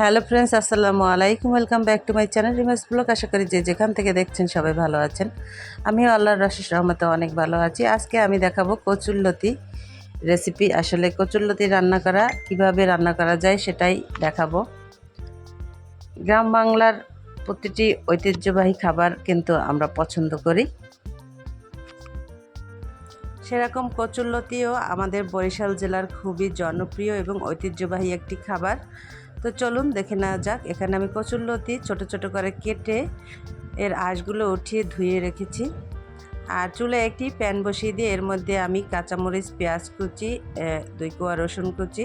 Hello friends, আসসালামু আলাইকুম। Welcome back to my channel Rima's blog. আশা করি যে যেখান থেকে দেখছেন সবাই ভালো আছেন। আমিও আল্লাহর রশিস রহমতে অনেক ভালো আছি। আজকে আমি দেখাবো কচুরলতি রেসিপি। আসলে কচুরলতি রান্না করা, কীভাবে রান্না করা যায় সেটাই দেখাবো। গ্রাম বাংলার প্রতিটি ঐতিহ্যবাহী খাবার কিন্তু আমরা পছন্দ করি। সেরকম কচুরলতিও আমাদের বরিশাল জেলার খুবই জনপ্রিয় এবং ঐতিহ্যবাহী একটি খাবার। তো চলুন দেখে নেওয়া যাক। এখানে আমি কচুরলতি ছোট ছোট করে কেটে এর আঁশগুলো উঠিয়ে ধুয়ে রেখেছি। আর চুলে একটি প্যান বসিয়ে দিয়ে এর মধ্যে আমি কাঁচামরিচ, পেঁয়াজ কুচি দুই কোয়া রসুন কুচি।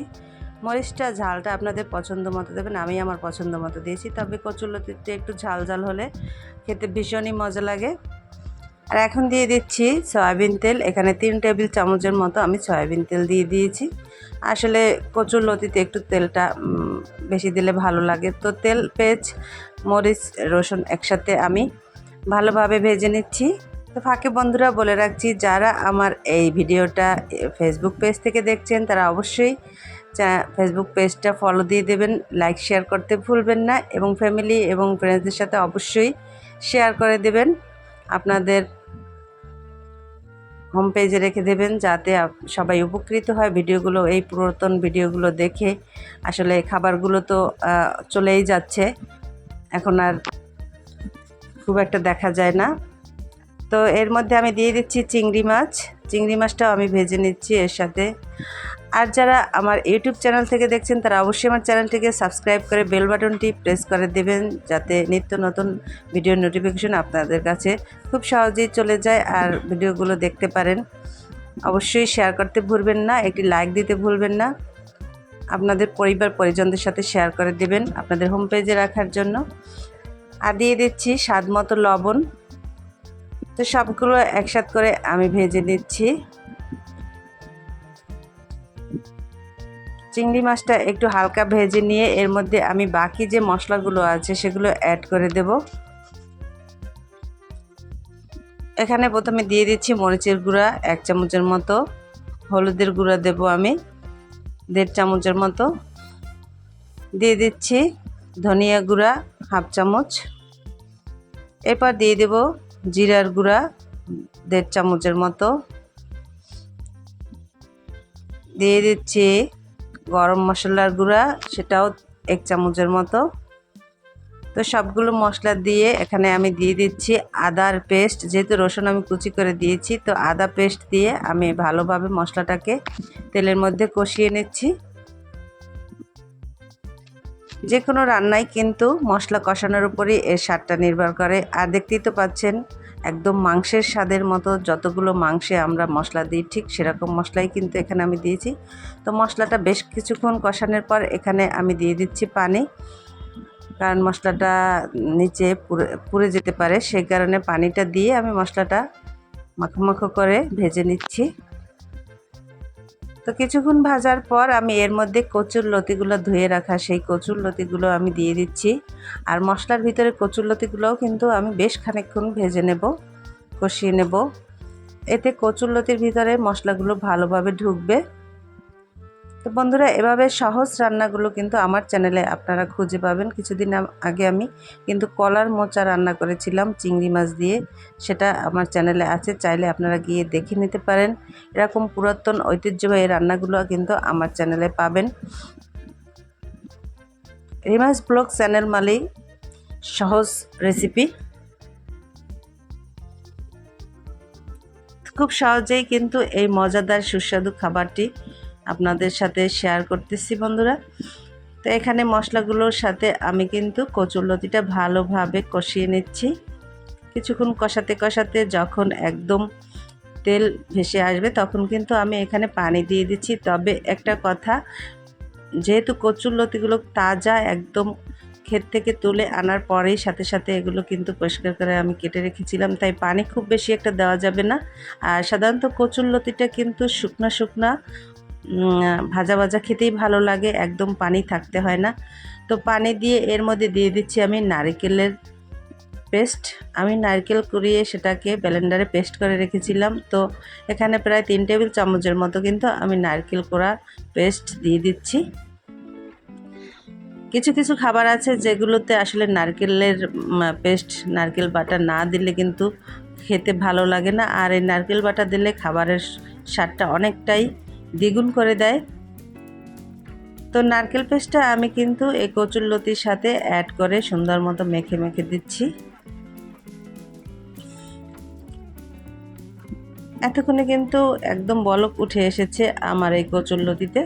মরিচটা, ঝালটা আপনাদের পছন্দ মতো দেবেন, আমি আমার পছন্দ মতো দিয়েছি। তবে কচুরলতিতে একটু ঝাল ঝাল হলে খেতে ভীষণই মজা লাগে। আর এখন দিয়ে দিচ্ছি সয়াবিন তেল। এখানে তিন টেবিল চামচের মতো আমি সয়াবিন তেল দিয়ে দিয়েছি। আসলে কচুর লতিতে একটু তেলটা বেশি দিলে ভালো লাগে। তো তেল, পেঁয়াজ, মরিচ, রসুন একসাথে আমি ভালোভাবে ভেজে নিচ্ছি। তো ফাঁকে বন্ধুরা বলে রাখছি, যারা আমার এই ভিডিওটা ফেসবুক পেজ থেকে দেখছেন, তারা অবশ্যই ফেসবুক পেজটা ফলো দিয়ে দেবেন। লাইক শেয়ার করতে ভুলবেন না এবং ফ্যামিলি এবং ফ্রেন্ডসদের সাথে অবশ্যই শেয়ার করে দেবেন। আপনাদের হোম পেজে রেখে দেবেন যাতে সবাই উপকৃত হয়। ভিডিওগুলো, এই পুরাতন ভিডিওগুলো দেখে আসলে খাবারগুলো তো চলেই যাচ্ছে। এখন আর খুব একটা দেখা যায় না। তো এর মধ্যে আমি দিয়ে দিচ্ছি চিংড়ি মাছ। চিংড়ি মাছটাও আমি ভেজে নিচ্ছি এর সাথে। আর যারা আমার ইউটিউব চ্যানেল থেকে দেখছেন, তারা অবশ্যই আমার চ্যানেলটিকে সাবস্ক্রাইব করে বেল বাটনটি প্রেস করে দেবেন, যাতে নিত্য নতুন ভিডিও নোটিফিকেশন আপনাদের কাছে খুব সহজেই চলে যায় আর ভিডিওগুলো দেখতে পারেন। অবশ্যই শেয়ার করতে ভুলবেন না, একটি লাইক দিতে ভুলবেন না। আপনাদের পরিবার পরিজনদের সাথে শেয়ার করে দেবেন আপনাদের হোম পেজে রাখার জন্য। আর দিয়ে দিচ্ছি স্বাদ মতো লবণ। তো সবগুলো একসাথ করে আমি ভেজে নিচ্ছি। চিংড়ি মাছটা একটু হালকা ভেজে নিয়ে এর মধ্যে আমি বাকি যে মশলাগুলো আছে সেগুলো অ্যাড করে দেব। এখানে প্রথমে দিয়ে দিচ্ছি মরিচের গুঁড়া, এক চামচের মতো। হলুদের গুঁড়া দেব আমি, দেড় চামচের মতো। দিয়ে দিচ্ছি ধনিয়া গুঁড়া, হাফ চামচ। এরপর দিয়ে দেব জিরার গুঁড়া, দেড় চামচের মতো। দিয়ে দিচ্ছি গরম মশলার গুঁড়া, সেটাও এক চামচের মতো। তো সবগুলো মশলা দিয়ে এখানে আমি দিয়ে দিচ্ছি আদার পেস্ট। যেহেতু রসুন আমি কুচি করে দিয়েছি, তো আদা পেস্ট দিয়ে আমি ভালোভাবে মশলাটাকে তেলের মধ্যে কষিয়ে নিচ্ছি। যে কোনো রান্নায় কিন্তু মশলা কষানোর উপরই এর স্বাদটা নির্ভর করে। আর দেখতেই তো পাচ্ছেন একদম মাংসের স্বাদের মতো যতগুলো মাংসে আমরা মশলা দিই, ঠিক সেরকম মশলাই কিন্তু এখানে আমি দিয়েছি। তো মশলাটা বেশ কিছুক্ষণ কষানোর পর এখানে আমি দিয়ে দিচ্ছি পানি। কারণ মশলাটা নিচে পুড়ে পুড়ে যেতে পারে, সেই কারণে পানিটা দিয়ে আমি মশলাটা মাখো মাখো করে ভেজে নিচ্ছি। তো কিছুক্ষণ ভাজার পর আমি এর মধ্যে কচুর লতিগুলো ধুয়ে রাখা, সেই কচুর লতিগুলো আমি দিয়ে দিচ্ছি। আর মশলার ভিতরে কচুর লতিগুলোও কিন্তু আমি বেশ খানিকক্ষণ ভেজে নেব, কষিয়ে নেব। এতে কচুর লতির ভিতরে মশলাগুলো ভালোভাবে ঢুকবে। তো বন্ধুরা, এভাবে সহজ রান্নাগুলো কিন্তু আমার চ্যানেলে আপনারা খুঁজে পাবেন। কিছুদিন আগে আমি কিন্তু কলার মোচা রান্না করেছিলাম, চিংড়ি মাছ দিয়ে। সেটা আমার চ্যানেলে আছে, চাইলে আপনারা গিয়ে দেখে নিতে পারেন। এরকম পুরাতন ঐতিহ্যবাহী রান্নাগুলো কিন্তু আমার চ্যানেলে পাবেন। রিমাস ব্লগ চ্যানেল মালেই সহজ রেসিপি। খুব সহজেই কিন্তু এই মজাদার সুস্বাদু খাবারটি আপনাদের সাথে শেয়ার করতেছি বন্ধুরা। তো এখানে মশলাগুলোর সাথে আমি কিন্তু কচুরলতিটা ভালোভাবে কষিয়ে নিচ্ছি। কিছুক্ষণ কষাতে কষাতে যখন একদম তেল ভেসে আসবে তখন কিন্তু আমি এখানে পানি দিয়ে দিচ্ছি। তবে একটা কথা, যেহেতু কচুরলতিগুলো তাজা একদম ক্ষেত থেকে তুলে আনার পরেই সাথে সাথে এগুলো কিন্তু পরিষ্কার করে আমি কেটে রেখেছিলাম, তাই পানি খুব বেশি একটা দেওয়া যাবে না। আর সাধারণত কচুরলতিটা কিন্তু শুকনা শুকনা ভাজা ভাজা খেতেই ভালো লাগে, একদম পানি থাকতে হয় না। তো পানি দিয়ে এর মধ্যে দিয়ে দিচ্ছি আমি নারিকেলের পেস্ট। আমি নারকেল কুড়িয়ে সেটাকে ব্লেন্ডারে পেস্ট করে রেখেছিলাম। তো এখানে প্রায় তিন টেবিল চামচের মতো কিন্তু আমি নারকেল কোড়া পেস্ট দিয়ে দিচ্ছি। কিছু কিছু খাবার আছে যেগুলোতে আসলে নারকেলের পেস্ট, নারকেল বাটা না দিলে কিন্তু খেতে ভালো লাগে না। আর এই নারকেল বাটা দিলে খাবারের স্বাদটা অনেকটাই দ্বিগুণ করে দেয়। তো নারকেল পেস্টটা আমি কিন্তু এই কচুরলতির সাথে অ্যাড করে সুন্দর মতো মেখে মেখে দিচ্ছি। এতক্ষণে কিন্তু একদম বলক উঠে এসেছে আমার এই কচুরলতিতে।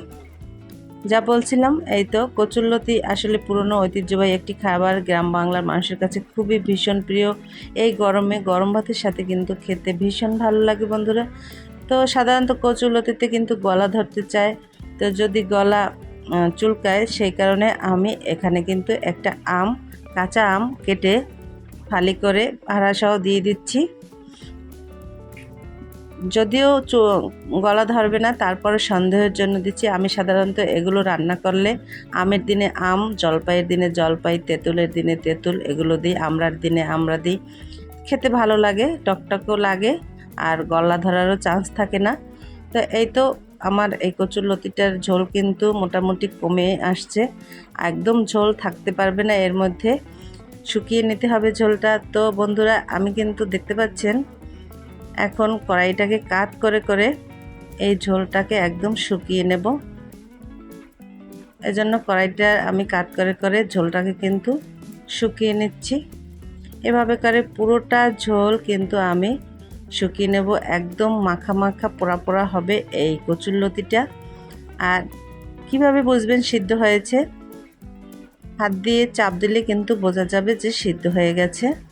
যা বলছিলাম, এই তো কচুরলতি আসলে পুরনো ঐতিহ্যবাহী একটি খাবার। গ্রাম বাংলার মানুষের কাছে খুবই ভীষণ প্রিয়। এই গরমে গরম ভাতের সাথে কিন্তু খেতে ভীষণ ভালো লাগে বন্ধুরা। তো সাধারণত কচুরলতিতে কিন্তু গলা ধরতে চায়। তো যদি গলা চুলকায়, সেই কারণে আমি এখানে কিন্তু একটা আম, কাঁচা আম কেটে ফালি করে ভাড়াসহ দিয়ে দিচ্ছি। যদিও গলা ধরবে না তারপরে সন্দেহের জন্য দিচ্ছি। আমি সাধারণত এগুলো রান্না করলে আমের দিনে আম, জলপাইয়ের দিনে জলপাই, তেঁতুলের দিনে তেঁতুল, এগুলো দিই, আমরার দিনে আমরা দিই। খেতে ভালো লাগে, টকটকও লাগে। আর গলা ধরারও চান্স থাকে না। তো এই তো আমার এই কচুর লতিটার ঝোল কিন্তু মোটামুটি কমে আসছে। একদম ঝোল থাকতে পারবে না, এর মধ্যে শুকিয়ে নিতে হবে ঝোলটা। তো বন্ধুরা, আমি কিন্তু দেখতে পাচ্ছেন, এখন কড়াইটাকে কাত করে করে এই ঝোলটাকে একদম শুকিয়ে নেব। এজন্য কড়াইটা আমি কাত করে করে ঝোলটাকে কিন্তু শুকিয়ে নিচ্ছি। এভাবে করে পুরোটা ঝোল কিন্তু আমি শুকিয়ে নেব। একদম মাখা মাখা পোড়া পোড়া হবে এই কচুর লতিটা। আর কীভাবে বুঝবেন সিদ্ধ হয়েছে? হাত দিয়ে চাপ দিলে কিন্তু বোঝা যাবে যে সিদ্ধ হয়ে গেছে।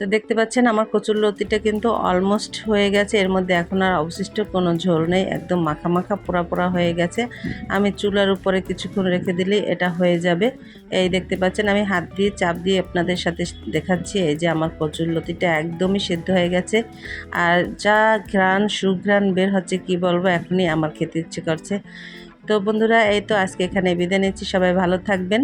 তো দেখতে পাচ্ছেন আমার কচুর লতিটা কিন্তু অলমোস্ট হয়ে গেছে। এর মধ্যে এখন আর অবশিষ্ট কোনো ঝোল নেই, একদম মাখা মাখা পোড়া পোড়া হয়ে গেছে। আমি চুলার উপরে কিছুক্ষণ রেখে দিলেই এটা হয়ে যাবে। এই দেখতে পাচ্ছেন আমি হাত দিয়ে চাপ দিয়ে আপনাদের সাথে দেখাচ্ছি, এই যে আমার কচুর লতিটা একদমই সেদ্ধ হয়ে গেছে। আর যা ঘ্রাণ সুঘ্রাণ বের হচ্ছে, কি বলব, এখনই আমার খেতে ইচ্ছে করছে। তো বন্ধুরা, এই তো আজকে এখানে বিদায় নিচ্ছি, সবাই ভালো থাকবেন।